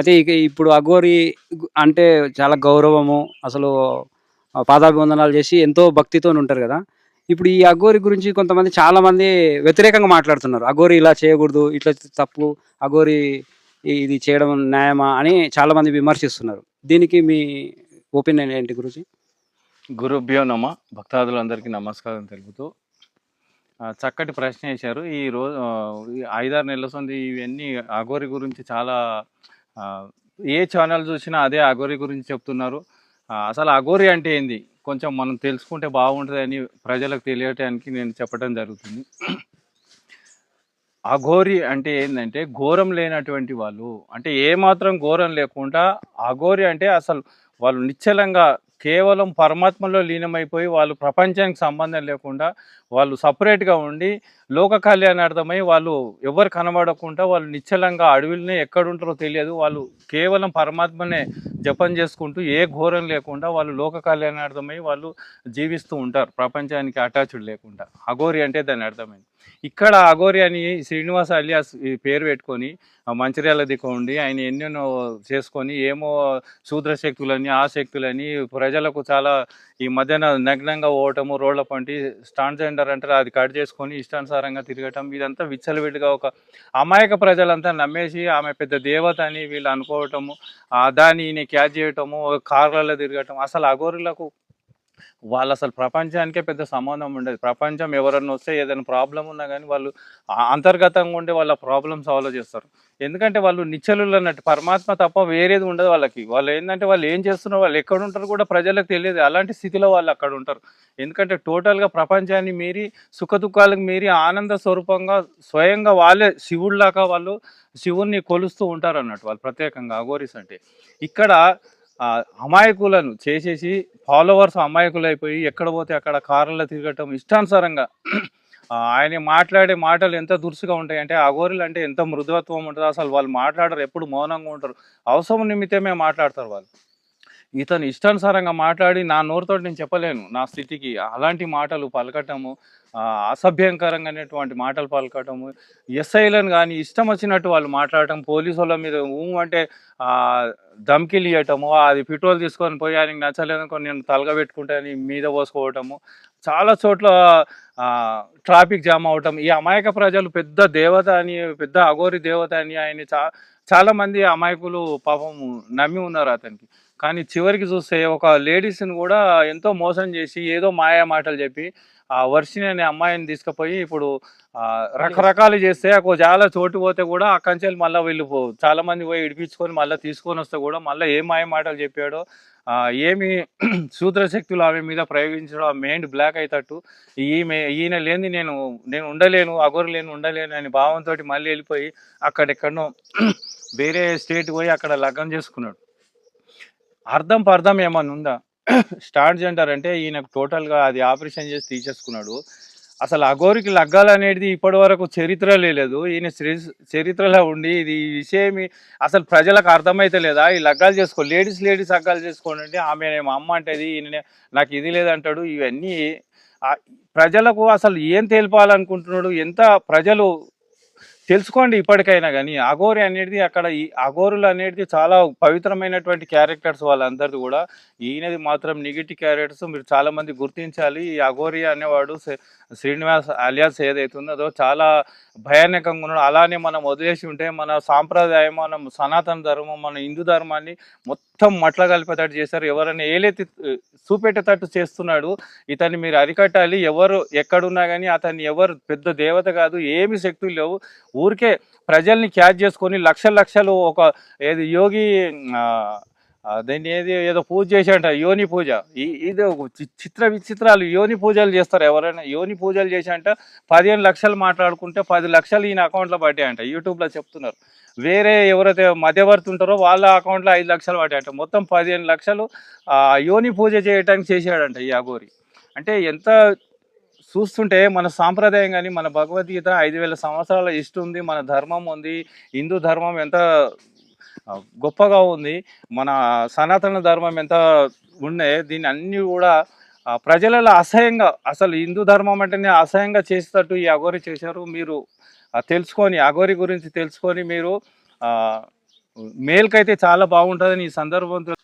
అయితే ఇక ఇప్పుడు అఘోరి అంటే చాలా గౌరవము అసలు పాదాభివందనాలు చేసి ఎంతో భక్తితో ఉంటారు కదా. ఇప్పుడు ఈ అఘోరి గురించి కొంతమంది చాలామంది వ్యతిరేకంగా మాట్లాడుతున్నారు. అఘోరి ఇలా చేయకూడదు ఇట్లా తప్పు అఘోరి ఇది చేయడం న్యాయమా అని చాలామంది విమర్శిస్తున్నారు. దీనికి మీ ఒపీనియన్ ఏంటి గురించి గురుభ్యో నమ. భక్తాదులందరికీ నమస్కారం తెలుపుతూ చక్కటి ప్రశ్న వేశారు. ఈ రోజు ఐదారు నెలల సొంది ఇవన్నీ అఘోరి గురించి చాలా ఏ ఛానల్ చూసినా అదే అఘోరి గురించి చెప్తున్నారు. అసలు అఘోరి అంటే ఏంది? కొంచెం మనం తెలుసుకుంటే బాగుంటుందని ప్రజలకు తెలియటానికి నేను చెప్పడం జరుగుతుంది. అఘోరి అంటే ఏంటంటే ఘోరం లేనటువంటి వాళ్ళు. అంటే ఏమాత్రం ఘోరం లేకుండా అఘోరి అంటే అసలు వాళ్ళు నిశ్చలంగా కేవలం పరమాత్మలో లీనమైపోయి వాళ్ళు ప్రపంచానికి సంబంధం లేకుండా వాళ్ళు సపరేట్గా ఉండి లోక కళ్యాణార్థమై వాళ్ళు ఎవరు కనబడకుండా వాళ్ళు నిశ్చలంగా అడవిలోనే ఎక్కడుంటారో తెలియదు. వాళ్ళు కేవలం పరమాత్మనే జపం చేసుకుంటూ ఏ ఘోరం లేకుండా వాళ్ళు లోక కళ్యాణార్థమై వాళ్ళు జీవిస్తూ ఉంటారు. ప్రపంచానికి అటాచ్డ్ లేకుండా. అఘోరి అంటే దాని అర్థమైంది ఇక్కడ అఘోరి అని శ్రీనివాస అలియాస్ ఈ పేరు పెట్టుకొని మంచిర్యాల దిక్కు ఉండి ఆయన ఎన్నెన్నో చేసుకొని ఏమో శూద్ర శక్తులని ఆ శక్తులని ప్రజలకు చాలా ఈ మధ్యన నగ్నంగా పోవటము రోడ్ల పంటి స్టాండ్ జెండర్ అంటారు అది కట్ చేసుకొని ఇష్టానుసారంగా తిరగటం ఇదంతా విచ్చలవిడిగా ఒక అమాయక ప్రజలంతా నమ్మేసి ఆమె పెద్ద దేవత అని వీళ్ళు అనుకోవటము దాన్ని ఈయన క్యాచ్ చేయటము కార్లలో తిరగటం అసలు అఘోరులకు వాళ్ళు అసలు ప్రపంచానికే పెద్ద సంబంధం ఉండదు. ప్రపంచం ఎవరన్నా వస్తే ఏదైనా ప్రాబ్లం ఉన్నా కానీ వాళ్ళు అంతర్గతంగా ఉండి వాళ్ళ ప్రాబ్లమ్ సాల్వ్ చేస్తారు. ఎందుకంటే వాళ్ళు నిచ్చలు అన్నట్టు. పరమాత్మ తప్ప వేరేది ఉండదు వాళ్ళకి. వాళ్ళు ఏంటంటే వాళ్ళు ఏం చేస్తున్నారు వాళ్ళు ఎక్కడ ఉంటారు కూడా ప్రజలకు తెలియదు. అలాంటి స్థితిలో వాళ్ళు అక్కడ ఉంటారు. ఎందుకంటే టోటల్గా ప్రపంచాన్ని మీరి సుఖ దుఃఖాలకు మీరి ఆనంద స్వరూపంగా స్వయంగా వాళ్ళే శివుడిలాగా వాళ్ళు శివుణ్ణి కొలుస్తూ ఉంటారు అన్నట్టు వాళ్ళు ప్రత్యేకంగా. అఘోరిస్ అంటే. ఇక్కడ అమాయకులను చేసేసి ఫాలోవర్స్ అమాయకులు అయిపోయి ఎక్కడ పోతే అక్కడ కార్లలో తిరగటం ఇష్టానుసారంగా ఆయన మాట్లాడే మాటలు ఎంత దురుసుగా ఉంటాయి అంటే అఘోరులు అంటే ఎంత మృదువత్వం ఉంటుంది అసలు వాళ్ళు మాట్లాడరు ఎప్పుడు మౌనంగా ఉంటారు. అవసరం నిమిత్తమే మాట్లాడతారు వాళ్ళు. ఇతను ఇష్టానుసారంగా మాట్లాడి నా నోరుతో నేను చెప్పలేను. నా స్థితికి అలాంటి మాటలు పలకటము అసభ్యంకరంగానేటువంటి మాటలు పలకటము ఎస్ఐలను కానీ ఇష్టం వచ్చినట్టు వాళ్ళు మాట్లాడటం పోలీసు వాళ్ళ మీద ఊ అంటే ధమ్కిలు ఇవ్వటము అది పెట్రోల్ తీసుకొని పోయి ఆయనకి నచ్చలేదనుకో నేను తలగబెట్టుకుంటాను మీద పోసుకోవటము చాలా చోట్ల ట్రాఫిక్ జామ్ అవటం ఈ అమాయక ప్రజలు పెద్ద దేవత అని పెద్ద అఘోరి దేవత అని ఆయన చా చాలామంది అమాయకులు పాపం నమ్మి ఉన్నారు అతనికి. కానీ చివరికి చూస్తే ఒక లేడీస్ని కూడా ఎంతో మోసం చేసి ఏదో మాయా మాటలు చెప్పి ఆ వర్షిని అనే అమ్మాయిని తీసుకుపోయి ఇప్పుడు రకరకాలు చేస్తే ఒక చాలా చోటు పోతే కూడా అక్కడి నుంచి మళ్ళీ వీళ్ళు పో- చాలా మంది పోయి ఇడిపించుకొని మళ్ళీ తీసుకొని వస్తే కూడా మళ్ళీ ఏ మాయ మాటలు చెప్పాడో ఏమి సూత్ర శక్తులు ఆమె మీద ప్రయోగించడం ఆ మైండ్ బ్లాక్ అయ్యేటట్టు ఈమె ఈయన లేని నేను నేను ఉండలేను అగోరు లేని ఉండలేను అని భావంతో మళ్ళీ వెళ్ళిపోయి అక్కడెక్కడనో వేరే స్టేట్ పోయి అక్కడ లగ్నం చేసుకున్నాడు. అర్థం పర్థం ఏమన్నా ఉందా? స్టార్ట్ జెండర్ అంటే ఈయనకు టోటల్గా అది ఆపరేషన్ చేసి తీసేసుకున్నాడు. అసలు అఘోరికి లగ్గాలు అనేది ఇప్పటి వరకు చరిత్ర లేదు ఈయన చరిత్రలో ఉండి ఇది ఈ విషయం అసలు ప్రజలకు అర్థమైతే లేదా? ఈ లగ్గాలు చేసుకో లేడీస్ లేడీస్ లగ్గాలు చేసుకోండి అంటే ఆమె మా అమ్మ అంటేది ఈయన నాకు ఇది లేదంటాడు. ఇవన్నీ ప్రజలకు అసలు ఏం తెలిపాలనుకుంటున్నాడు? ఎంత ప్రజలు తెలుసుకోండి ఇప్పటికైనా కానీ అఘోరి అనేది అక్కడ ఈ అఘోరులు అనేది చాలా పవిత్రమైనటువంటి క్యారెక్టర్స్ వాళ్ళందరిది కూడా. ఈయనది మాత్రం నెగిటివ్ క్యారెక్టర్స్ మీరు చాలా మంది గుర్తించాలి. ఈ అఘోరి అనేవాడు శ్రీ- శ్రీనివాస్ అలియాస్ ఏదైతుందో ఉందో అదో చాలా భయానకంగా ఉన్నాడు. అలానే మనం వదిలేసి ఉంటే మన సాంప్రదాయం మనం సనాతన ధర్మం మన హిందూ ధర్మాన్ని మొత్తం మొత్తం మట్ల కలిపేటట్టు చేశారు. ఎవరైనా ఏలైతే చూపెట్టేటట్టు చేస్తున్నాడు ఇతన్ని మీరు అరికట్టాలి. ఎవరు ఎక్కడున్నా కానీ అతన్ని ఎవరు పెద్ద దేవత కాదు ఏమి శక్తులు లేవు. ఊరికే ప్రజల్ని క్యాచ్ చేసుకొని లక్ష లక్షలు ఒక ఏది యోగి దాన్ని ఏది ఏదో పూజ చేశాడంట యోని పూజ. ఈ- ఇది చిత్ర విచిత్రాలు. యోని పూజలు చేస్తారు ఎవరైనా. యోని పూజలు చేశాంట పదిహేను లక్షలు మాట్లాడుకుంటే పది లక్షలు ఈయన అకౌంట్లో పట్టాయంట యూట్యూబ్లో చెప్తున్నారు. వేరే ఎవరైతే మధ్యవర్తి ఉంటారో వాళ్ళ అకౌంట్లో ఐదు లక్షలు పట్టాయంట మొత్తం పదిహేను లక్షలు యోని పూజ చేయడానికి చేశాడంట ఈ అఘోరి. అంటే ఎంత చూస్తుంటే మన సాంప్రదాయం కానీ మన భగవద్గీత ఐదు వేల సంవత్సరాల ఇష్టం ఉంది మన ధర్మం ఉంది హిందూ ధర్మం ఎంత గొప్పగా ఉంది. మన సనాతన ధర్మం ఎంత ఉండే దీన్ని అన్ని కూడా ప్రజలలో అసహ్యంగా అసలు హిందూ ధర్మం అంటేనే అసహ్యంగా చేసేటట్టు ఈ అఘోరి చేశారు. మీరు తెలుసుకొని అఘోరి గురించి తెలుసుకొని మీరు మేల్కైతే చాలా బాగుంటుందని ఈ సందర్భంతో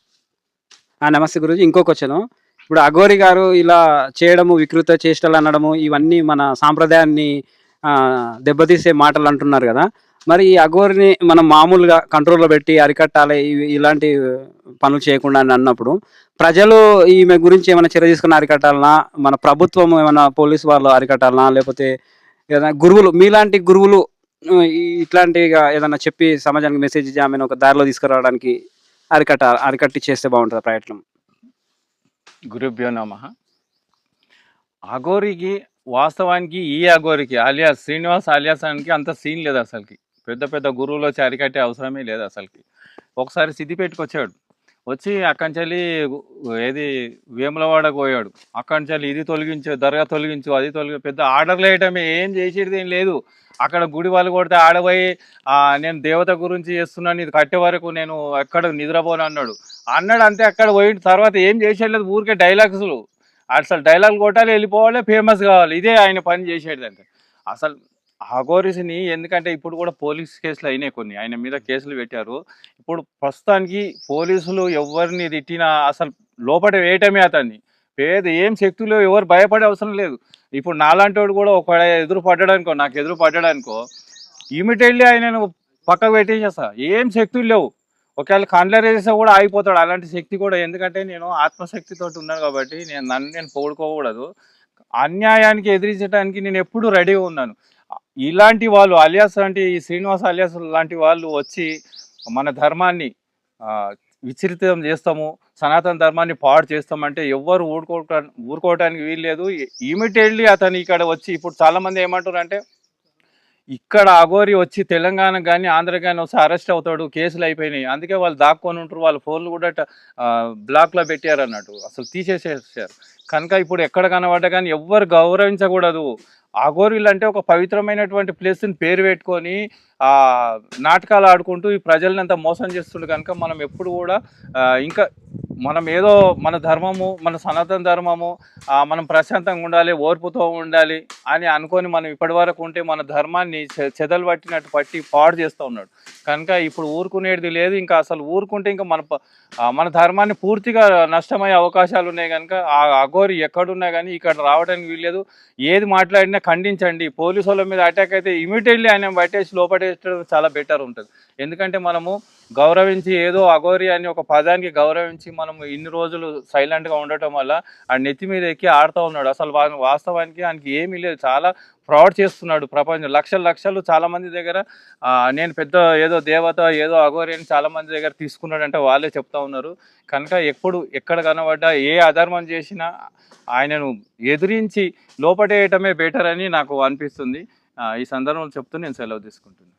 ఆ, నమస్తే గురుజీ. ఇంకో క్వశ్చన్ ఇప్పుడు అఘోరి గారు ఇలా చేయడము వికృత చేష్టలు అనడము ఇవన్నీ మన సాంప్రదాయాన్ని దెబ్బతీసే మాటలు అంటున్నారు కదా. మరి ఈ అఘోరిని మనం మామూలుగా కంట్రోల్లో పెట్టి అరికట్టాలి ఇవి- ఇలాంటి పనులు చేయకుండా అని అన్నప్పుడు ప్రజలు ఈమె గురించి ఏమైనా చర్య తీసుకుని అరికట్టాలనా? మన ప్రభుత్వం ఏమైనా పోలీస్ వాళ్ళు అరికట్టాలనా? లేకపోతే ఏదైనా గురువులు మీలాంటి గురువులు ఆ, ఇట్లాంటిగా ఏదైనా చెప్పి సమాజానికి మెసేజ్ ఇచ్చి ఆమెను ఒక దారిలో తీసుకురావడానికి అరికట్ట అరికట్టి చేస్తే బాగుంటుంది ప్రయత్నం. గురుభ్యో నమ. అఘోరికి వాస్తవానికి ఈ అఘోరికి అలియాస్ శ్రీనివాస్ అలియాస్ అనికి అంత సీన్ లేదు అసలుకి. పెద్ద పెద్ద గురువులు వచ్చి అరికట్టే అవసరమే లేదు అసలుకి. ఒకసారి సిద్దిపేటకు వచ్చాడు వచ్చి అక్కడి నుంచి ఏది వేములవాడకు పోయాడు. అక్కడి నుంచి ఇది తొలగించు దర్గా తొలగించు అది తొలగి పెద్ద ఆర్డర్లు వేయటమే ఏం చేసేది ఏం లేదు. అక్కడ గుడి వాళ్ళు కొడితే ఆడపోయి నేను దేవత గురించి చేస్తున్నాను ఇది కట్టే వరకు నేను ఎక్కడ నిద్రపోను అన్నాడు. అన్నాడు అంతే అక్కడ పోయిన తర్వాత ఏం చేసేయలేదు ఊరికే డైలాగ్స్లు. అసలు డైలాగ్ కొట్టాలి వెళ్ళిపోవాలి ఫేమస్ కావాలి. ఇదే ఆయన పని చేసేది అంటే అసలు అఘోరిస్ని ఎందుకంటే ఇప్పుడు కూడా పోలీస్ కేసులు అయినాయి కొన్ని. ఆయన మీద కేసులు పెట్టారు. ఇప్పుడు ప్రస్తుతానికి పోలీసులు ఎవరిని తిట్టినా అసలు లోపల వేయటమే అతన్ని. పేద ఏం శక్తులు ఎవరు భయపడే అవసరం లేదు. ఇప్పుడు నాలాంటి వాడు కూడా ఒక ఎదురు పడ్డాడనుకో నాకు ఎదురు పడ్డాడనుకో ఇమీడియట్లీ ఆయనను పక్కకు పెట్టేసేస్తా. ఏం శక్తులు లేవు. ఒకవేళ కండ్లర్ వేస్తే కూడా ఆగిపోతాడు. అలాంటి శక్తి కూడా ఎందుకంటే నేను ఆత్మశక్తితో ఉన్నాను కాబట్టి నేను నన్ను నేను పొగుడుకోకూడదు అన్యాయానికి ఎదిరించడానికి నేను ఎప్పుడు రెడీగా ఉన్నాను. ఇలాంటి వాళ్ళు అలియాస్ లాంటి ఈ శ్రీనివాస్ అలియాస్ లాంటి వాళ్ళు వచ్చి మన ధర్మాన్ని విచరితం చేస్తాము సనాతన ధర్మాన్ని పాడు చేస్తామంటే ఎవ్వరు ఊరుకోవటా ఊరుకోవటానికి వీల్లేదు. ఇమీడియట్లీ అతను ఇక్కడ వచ్చి ఇప్పుడు చాలామంది ఏమంటారు అంటే ఇక్కడ అఘోరి వచ్చి తెలంగాణ కానీ ఆంధ్ర కానీ వస్తే అరెస్ట్ అవుతాడు కేసులు అయిపోయినాయి. అందుకే వాళ్ళు దాక్కొని ఉంటారు వాళ్ళ ఫోన్లు కూడా బ్లాక్లో పెట్టారు అన్నట్టు. అసలు తీసేసేసారు. కనుక ఇప్పుడు ఎక్కడ కనబడ్డా కానీ ఎవ్వరు గౌరవించకూడదు. ఆగోరిల్ అంటే ఒక పవిత్రమైనటువంటి ప్లేస్ని పేరు పెట్టుకొని ఆ నాటకాలు ఆడుకుంటూ ఈ ప్రజల్ని అంతా మోసం చేస్తుండే కనుక మనం ఎప్పుడు కూడా ఇంకా మనం ఏదో మన ధర్మము మన సనాతన ధర్మము మనం ప్రశాంతంగా ఉండాలి ఓర్పుతో ఉండాలి అని అనుకొని మనం ఇప్పటి వరకు ఉంటే మన ధర్మాన్ని చె- చెదలు పట్టినట్టు పట్టి పాడు చేస్తూ ఉన్నాడు. కనుక ఇప్పుడు ఊరుకునేది లేదు ఇంకా అసలు ఊరుకుంటే ఇంకా మన మన ధర్మాన్ని పూర్తిగా నష్టమయ్యే అవకాశాలు ఉన్నాయి కనుక ఆ అఘోరి ఎక్కడున్నా కానీ ఇక్కడ రావడానికి వీల్లేదు. ఏది మాట్లాడినా ఖండించండి. పోలీసు వాళ్ళ మీద అటాక్ అయితే ఇమీడియట్లీ ఆయన పట్టేసి లోపటేసడం చాలా బెటర్ ఉంటుంది. ఎందుకంటే మనము గౌరవించి ఏదో అఘోరి అని ఒక పదానికి గౌరవించి మనం ఇన్ని రోజులు సైలెంట్గా ఉండటం వల్ల ఆ నెత్తి మీద ఎక్కి ఆడుతూ ఉన్నాడు. అసలు వాస్తవానికి ఆయనకి ఏమీ లేదు. చాలా ఫ్రాడ్ చేస్తున్నాడు ప్రపంచం. లక్షల లక్షలు చాలా మంది దగ్గర నేను పెద్ద ఏదో దేవత ఏదో అఘోరి అని చాలా మంది దగ్గర తీసుకున్నాడంటే వాళ్ళే చెప్తా ఉన్నారు. కనుక ఎప్పుడు ఎక్కడ కనబడ్డా ఏ అధర్మం చేసినా ఆయనను ఎదిరించి లోపటేయటమే బెటర్ అని నాకు అనిపిస్తుంది. ఈ సందర్భంలో చెప్తూ నేను సెలవు తీసుకుంటున్నాను.